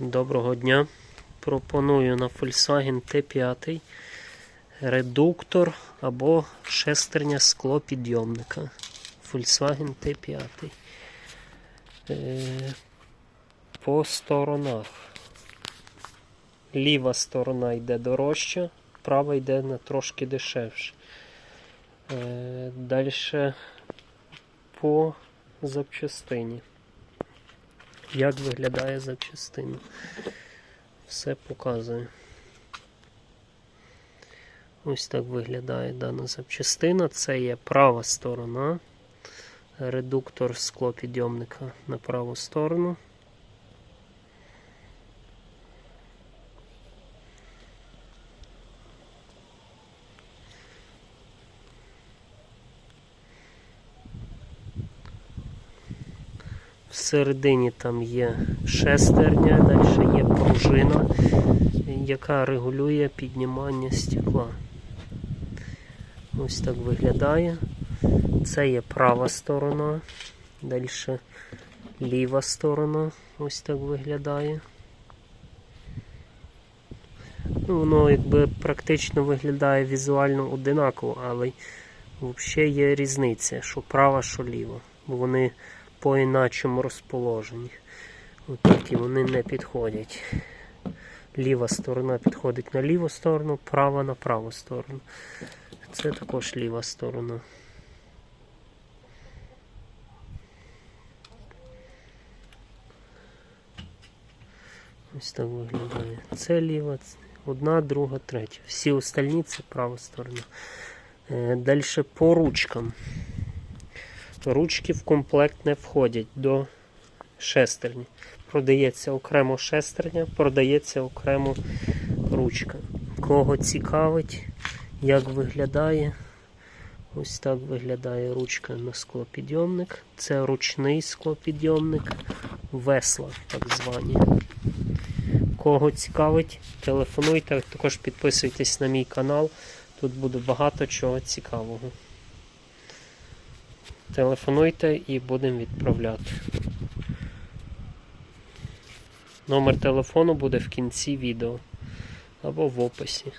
Доброго дня. Пропоную на Volkswagen T5 редуктор або шестерня склопідйомника. Volkswagen T5. Е, По сторонах. Ліва сторона йде дорожча, права йде на трошки дешевше. Е, Далі по запчастині. Як виглядає запчастина? Все показує. Ось так виглядає дана запчастина. Це є права сторона. Редуктор склопідйомника на праву сторону. Всередині там є шестерня, далі є пружина, яка регулює піднімання стекла. Ось так виглядає. Це є права сторона, далі ліва сторона, ось так виглядає. Ну, Воно якби практично виглядає візуально одинаково, але взагалі є різниця, що права, що ліва. Бо вони по-іначому розположені. Отак і вони не підходять. Ліва сторона підходить на ліву сторону, права на праву сторону. Це також ліва сторона. Ось так виглядає. Це ліва, одна, друга, третя. Всі остальні це права сторона. Далі по ручкам. Ручки в комплект не входять до шестерні. Продається окремо шестерня, продається окремо ручка. Кого цікавить, як виглядає. Ось так виглядає ручка на склопідйомник. Це ручний склопідйомник, весла, так звані. Кого цікавить, телефонуйте, також підписуйтесь на мій канал. Тут буде багато чого цікавого. Телефонуйте і будемо відправляти. Номер телефону буде в кінці відео або в описі.